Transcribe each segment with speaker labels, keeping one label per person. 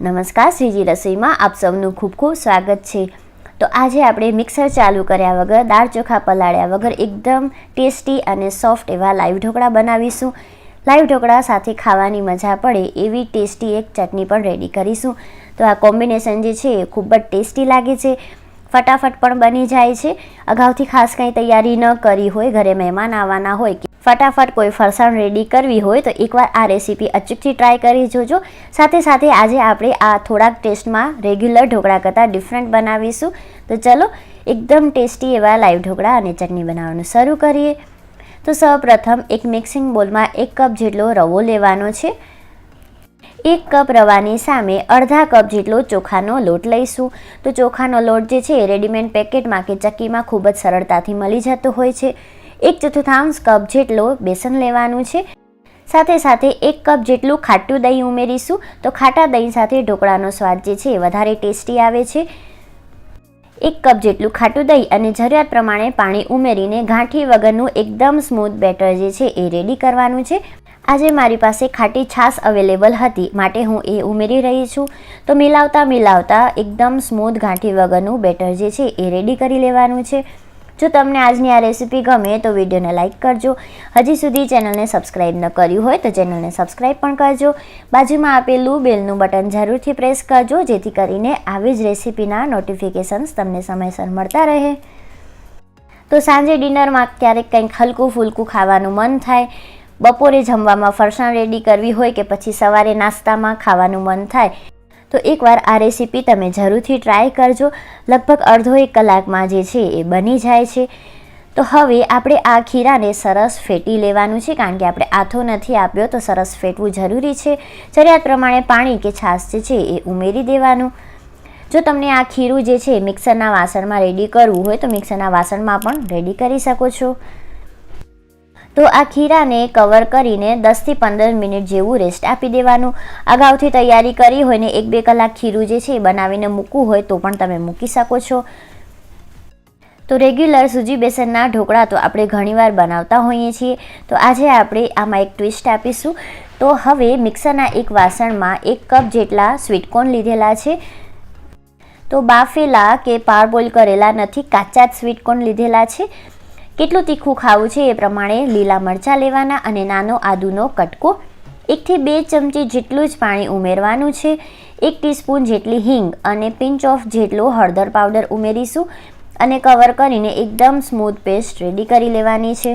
Speaker 1: નમસ્કાર, શ્રીજી રસોઈમાં આપ સૌનું ખૂબ ખૂબ સ્વાગત છે. તો આજે આપણે મિક્સર ચાલુ કર્યા વગર, દાળ ચોખા પલાળ્યા વગર એકદમ ટેસ્ટી અને સોફ્ટ એવા લાઈવ ઢોકળા બનાવીશું. લાઈવ ઢોકળા સાથે ખાવાની મજા પડે એવી ટેસ્ટી એક ચટણી પણ રેડી કરીશું. તો આ કોમ્બિનેશન જે છે એ ખૂબ જ ટેસ્ટી લાગે છે. ફટાફટ પણ બની જાય છે. અગાઉથી ખાસ કંઈ તૈયારી ન કરી હોય, ઘરે મહેમાન આવવાના હોય કે ફટાફટ કોઈ ફરસાણ રેડી કરવી હોય તો એકવાર આ રેસીપી અચૂકથી ટ્રાય કરી જોજો. સાથે સાથે આજે આપણે આ થોડાક ટેસ્ટમાં રેગ્યુલર ઢોકળા કરતાં ડિફરન્ટ બનાવીશું. તો ચલો, એકદમ ટેસ્ટી એવા લાઈવ ઢોકળા અને ચટણી બનાવવાનું શરૂ કરીએ. તો સૌપ્રથમ એક મિક્સિંગ બોલમાં એક કપ જેટલો રવો લેવાનો છે. એક કપ રવાની સામે અડધા કપ જેટલો ચોખાનો લોટ લઈશું. તો ચોખાનો લોટ જે છે એ રેડીમેડ પેકેટમાં કે ચક્કીમાં ખૂબ જ સરળતાથી મળી જતો હોય છે. એક ચતુર્થાંશ કપ જેટલો બેસન લેવાનું છે. સાથે સાથે એક કપ જેટલું ખાટું દહીં ઉમેરીશું. તો ખાટા દહીં સાથે ઢોકળાનો સ્વાદ જે છે એ વધારે ટેસ્ટી આવે છે. એક કપ જેટલું ખાટું દહીં અને જરૂરિયાત પ્રમાણે પાણી ઉમેરીને ગાંઠી વગરનું એકદમ સ્મૂથ બેટર જે છે એ રેડી કરવાનું છે. આજે મારી પાસે ખાટી છાશ અવેલેબલ હતી, માટે હું એ ઉમેરી રહી છું. તો મિલાવતા મિલાવતા એકદમ સ્મૂથ ગાંઠી વગરનું બેટર જે છે એ રેડી કરી લેવાનું છે. જો તમને આજની આ રેસીપી ગમે તો વિડીયોને લાઇક કરજો. હજી સુધી ચેનલને સબસ્ક્રાઈબ ન કર્યું હોય તો ચેનલને સબસ્ક્રાઈબ પણ કરજો. બાજુમાં આપેલું બેલનું બટન જરૂરથી પ્રેસ કરજો, જેથી કરીને આવી જ રેસીપીના નોટિફિકેશન્સ તમને સમયસર મળતા રહે. તો સાંજે ડિનરમાં ક્યારેક કંઈક હલકું ફૂલકું ખાવાનું મન થાય. બપોરે જમવામાં ફરસાણ રેડી કરવી હોય કે પછી સવારે નાસ્તામાં ખાવાનું મન થાય. તો એકવાર આ રેસીપી તમે જરૂરથી ટ્રાય કરજો. લગભગ અડધો એક કલાકમાં જે છે એ બની જાય છે. તો હવે આપણે આ ખીરાને સરસ ફેટી લેવાનું છે કારણ કે આપણે આથો નથી આપ્યો તો સરસ ફેટવું જરૂરી છે. જરૂરિયાત પ્રમાણે પાણી કે છાશ જે છે એ ઉમેરી દેવાનું. જો તમને આ ખીરું જે છે મિક્સરના વાસણમાં રેડી કરવું હોય તો મિક્સરના વાસણમાં પણ રેડી કરી શકો છો. તો આ ખીરાને કવર કરીને દસથી પંદર મિનિટ જેવું રેસ્ટ આપી દેવાનું. અગાઉથી તૈયારી કરી હોય ને એક બે કલાક ખીરું જે છે એ બનાવીને મૂકવું હોય તો પણ તમે મૂકી શકો છો. તો રેગ્યુલર સૂજી બેસનના ઢોકળા તો આપણે ઘણીવાર બનાવતા હોઈએ છીએ. તો આજે આપણે આમાં એક ટ્વિસ્ટ આપીશું. તો હવે મિક્સરના એક વાસણમાં એક કપ જેટલા સ્વીટકોર્ન લીધેલા છે. તો બાફેલા કે પારબોલ કરેલા નથી, કાચા જ સ્વીટકોર્ન લીધેલા છે. કેટલું તીખું ખાવું છે એ પ્રમાણે લીલા મરચાં લેવાના અને નાનો આદુનો કટકો. એકથી બે ચમચી જેટલું જ પાણી ઉમેરવાનું છે. એક ટીસ્પૂન જેટલી હિંગ અને પિંચ ઓફ જેટલો હળદર પાવડર ઉમેરીશું અને કવર કરીને એકદમ સ્મૂથ પેસ્ટ રેડી કરી લેવાની છે.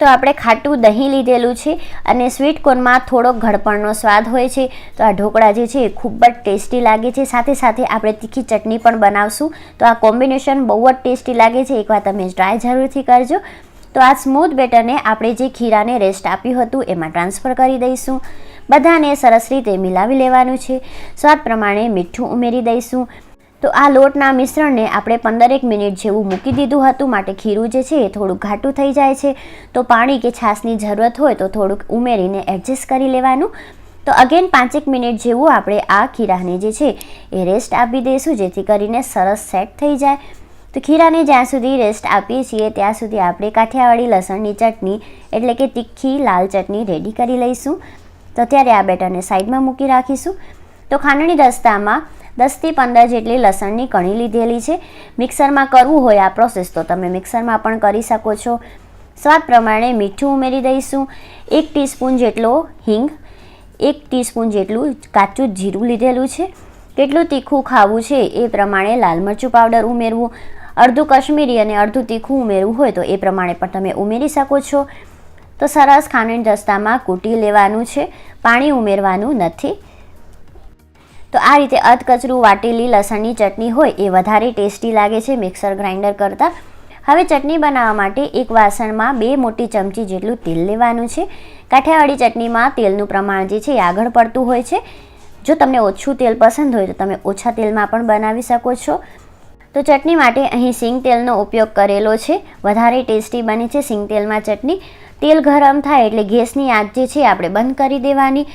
Speaker 1: તો આપણે ખાટું દહીં લીધેલું છે અને સ્વીટ કોર્નમાં થોડોક ઘડપણનો સ્વાદ હોય છે. તો આ ઢોકળા જે છે એ ખૂબ જ ટેસ્ટી લાગે છે. સાથે સાથે આપણે તીખી ચટણી પણ બનાવશું. તો આ કોમ્બિનેશન બહુ જ ટેસ્ટી લાગે છે. એકવાર તમે ટ્રાય જરૂરથી કરજો. તો આ સ્મૂથ બેટરને આપણે જે ખીરાને રેસ્ટ આપ્યું હતું એમાં ટ્રાન્સફર કરી દઈશું. બધાને સરસ રીતે મિલાવી લેવાનું છે. સ્વાદ પ્રમાણે મીઠું ઉમેરી દઈશું. તો આ લોટના મિશ્રણને આપણે પંદરેક મિનિટ જેવું મૂકી દીધું હતું. માટે ખીરું જે છે એ થોડુંક ઘાટું થઈ જાય છે. તો પાણી કે છાશની જરૂરત હોય તો થોડુંક ઉમેરીને એડજસ્ટ કરી લેવાનું. તો અગેન પાંચેક મિનિટ જેવું આપણે આ ખીરાને જે છે એ રેસ્ટ આપી દઈશું, જેથી કરીને સરસ સેટ થઈ જાય. તો ખીરાને જ્યાં સુધી રેસ્ટ આપીએ છીએ, ત્યાં સુધી આપણે કાઠિયાવાડી લસણની ચટણી, એટલે કે તીખી લાલ ચટણી રેડી કરી લઈશું. તો ત્યારે આ બેટરને સાઈડમાં મૂકી રાખીશું. તો ખાંડણી દસ્તામાં દસથી પંદર જેટલી લસણની કણી લીધેલી છે. મિક્સરમાં કરવું હોય આ પ્રોસેસ તો તમે મિક્સરમાં પણ કરી શકો છો. સ્વાદ પ્રમાણે મીઠું ઉમેરી દઈશું. એક ટીસ્પૂન જેટલો હિંગ, એક ટીસ્પૂન જેટલું કાચું જીરું લીધેલું છે. કેટલું તીખું ખાવું છે એ પ્રમાણે લાલ મરચું પાવડર ઉમેરવું. અડધું કશ્મીરી અને અડધું તીખું ઉમેરવું હોય તો એ પ્રમાણે પણ તમે ઉમેરી શકો છો. તો સરસ ખાંડણી દસ્તામાં કૂટી લેવાનું છે. પાણી ઉમેરવાનું નથી. તો આ રીતે અધકચરું વાટેલી લસણની ચટણી હોય એ વધારે ટેસ્ટી લાગે છે મિક્સર ગ્રાઇન્ડર કરતાં. હવે ચટણી બનાવવા માટે એક વાસણમાં બે મોટી ચમચી જેટલું તેલ લેવાનું છે. કાઠિયાવાડી ચટણીમાં તેલનું પ્રમાણ જે છે એ આગળ પડતું હોય છે. જો તમને ઓછું તેલ પસંદ હોય તો તમે ઓછા તેલમાં પણ બનાવી શકો છો. તો ચટણી માટે અહીં સિંગ તેલનો ઉપયોગ કરેલો છે. વધારે ટેસ્ટી બને છે સિંગ તેલમાં ચટણી. તેલ ગરમ થાય એટલે ગેસની આંચ જે છે આપણે બંધ કરી દેવાની.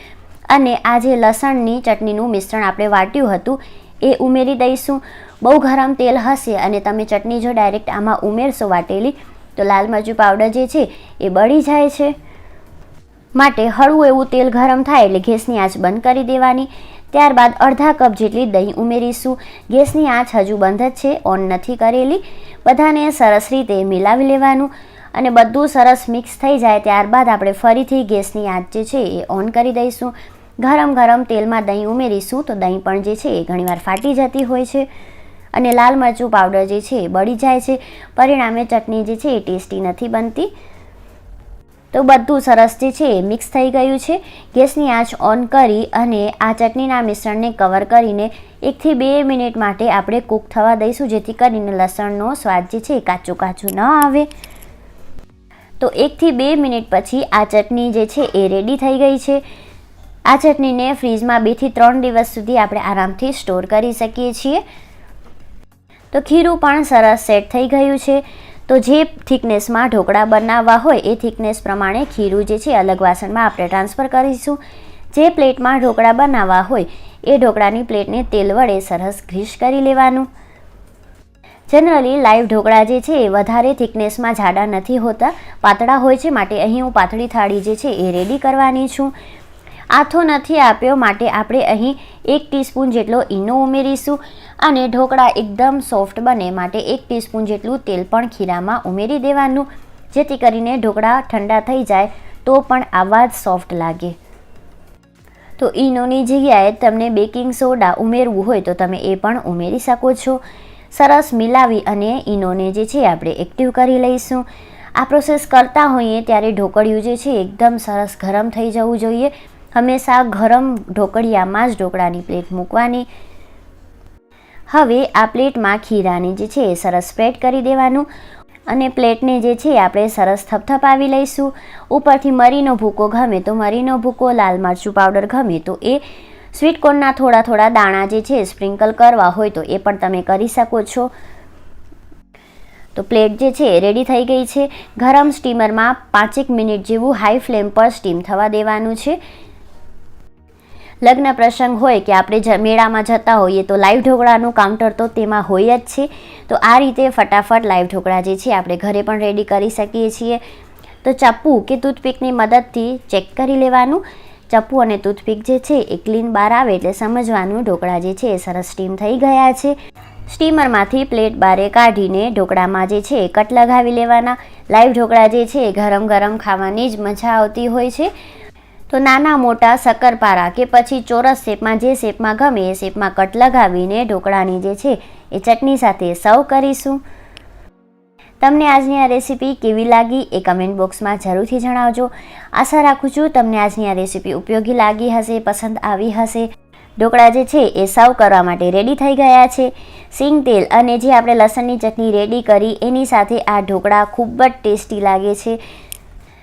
Speaker 1: અને આ જે લસણની ચટણીનું મિશ્રણ આપણે વાટ્યું હતું, એ ઉમેરી દઈશું. બહુ ગરમ તેલ હશે અને તમે ચટણી જો ડાયરેક્ટ આમાં ઉમેરશો વાટેલી, તો લાલ મરચું પાવડર જે છે, એ બળી જાય છે. માટે હળવું એવું તેલ ગરમ થાય એટલે ગેસની આંચ બંધ કરી દેવાની. ત્યારબાદ અડધા કપ જેટલી દહીં ઉમેરીશું. ગેસની આંચ હજુ બંધ જ છે, ઓન નથી કરેલી. બધાને સરસ રીતે મિલાવી લેવાનું અને બધું સરસ મિક્સ થઈ જાય ત્યારબાદ આપણે ફરીથી ગેસની આંચ જે છે, એ ઓન કરી દઈશું. ગરમ ગરમ તેલમાં દહીં ઉમેરીશું તો દહીં પણ જે છે એ ઘણીવાર ફાટી જતી હોય છે અને લાલ મરચું પાવડર જે છે એ બળી જાય છે. પરિણામે ચટણી જે છે એ ટેસ્ટી નથી બનતી. તો બધું સરસ જે છે એ મિક્સ થઈ ગયું છે. ગેસની આંચ ઓન કરી અને આ ચટણીના મિશ્રણને કવર કરીને એકથી બે મિનિટ માટે આપણે કૂક થવા દઈશું, જેથી કરીને લસણનો સ્વાદ જે છે એ કાચું કાચું ન આવે. તો એકથી બે મિનિટ પછી આ ચટણી જે છે એ રેડી થઈ ગઈ છે. આ ચટણીને ફ્રીજમાં બેથી ત્રણ દિવસ સુધી આપણે આરામથી સ્ટોર કરી શકીએ છીએ. તો ખીરું પણ સરસ સેટ થઈ ગયું છે. તો જે થિકનેસમાં ઢોકળા બનાવવા હોય એ થિકનેસ પ્રમાણે ખીરું જે છે અલગ વાસણમાં આપણે ટ્રાન્સફર કરીશું. જે પ્લેટમાં ઢોકળા બનાવવા હોય એ ઢોકળાની પ્લેટને તેલ વડે સરસ ગ્રીસ કરી લેવાનું. જનરલી લાઈવ ઢોકળા જે છે એ વધારે થિકનેસમાં જાડા નથી હોતા. પાતળા હોય છે માટે અહીં હું પાતળી થાળી જે છે એ રેડી કરવાની છું. આથો નથી આપ્યો માટે આપણે અહીં એક ટીસ્પૂન જેટલો ઈનો ઉમેરીશું અને ઢોકળા એકદમ સોફ્ટ બને માટે એક ટીસ્પૂન જેટલું તેલ પણ ખીરામાં ઉમેરી દેવાનું. જેથી કરીને ઢોકળા ઠંડા થઈ જાય તો પણ આવા જ સોફ્ટ લાગે. તો ઈનોની જગ્યાએ તમને બેકિંગ સોડા ઉમેરવું હોય તો તમે એ પણ ઉમેરી શકો છો. સરસ મિલાવી અને ઈનોને જે છે આપણે એક્ટિવ કરી લઈશું. આ પ્રોસેસ કરતા હોઈએ ત્યારે ઢોકળિયું જે છે એકદમ સરસ ગરમ થઈ જવું જોઈએ. હંમેશા ગરમ ઢોકળિયામાં જ ઢોકળાની પ્લેટ મૂકવાની. હવે આ પ્લેટમાં ખીરાને જે છે એ સરસ સ્પ્રેડ કરી દેવાનું અને પ્લેટને જે છે આપણે સરસ થપથપાવી લઈશું. ઉપરથી મરીનો ભૂકો ગમે તો મરીનો ભૂકો, લાલ મરચું પાવડર ગમે તો એ. સ્વીટકોર્નના થોડા થોડા દાણા જે છે સ્પ્રિંકલ કરવા હોય તો એ પણ તમે કરી શકો છો. તો પ્લેટ જે છે રેડી થઈ ગઈ છે. ગરમ સ્ટીમરમાં પાંચેક મિનિટ જેવું હાઈ ફ્લેમ પર સ્ટીમ થવા દેવાનું છે. લગ્ન પ્રસંગ હોય કે આપણે મેળામાં જતા હોઈએ તો લાઈવ ઢોકળાનું કાઉન્ટર તો તેમાં હોય જ છે. તો આ રીતે ફટાફટ લાઈવ ઢોકળા જે છે આપણે ઘરે પણ રેડી કરી શકીએ છીએ. તો ચપ્પુ કે ટૂથપીકની મદદથી ચેક કરી લેવાનું. ચપ્પુ અને ટૂથપીક જે છે એ ક્લીન બહાર આવે એટલે સમજવાનું ઢોકળા જે છે એ સરસ સ્ટીમ થઈ ગયા છે. સ્ટીમરમાંથી પ્લેટ બારે કાઢીને ઢોકળામાં જે છે એ કટ લગાવી લેવાના. લાઈવ ઢોકળા જે છે એ ગરમ ગરમ ખાવાની જ મજા આવતી હોય છે. તો નાના મોટા શક્કરપારા કે પછી ચોરસ શેપમાં જે શેપમાં ગમે એ શેપમાં કટ લગાવીને ઢોકળાની જે છે એ ચટણી સાથે સર્વ કરીશું. તમને આજની આ રેસીપી કેવી લાગી એ કમેન્ટ બોક્સમાં જરૂરથી જણાવજો. આશા રાખું છું તમને આજની આ રેસીપી ઉપયોગી લાગી હશે, પસંદ આવી હશે. ઢોકળા જે છે એ સર્વ કરવા માટે રેડી થઈ ગયા છે. સિંગ તેલ અને જે આપણે લસણની ચટણી રેડી કરી એની સાથે આ ઢોકળા ખૂબ જ ટેસ્ટી લાગે છે.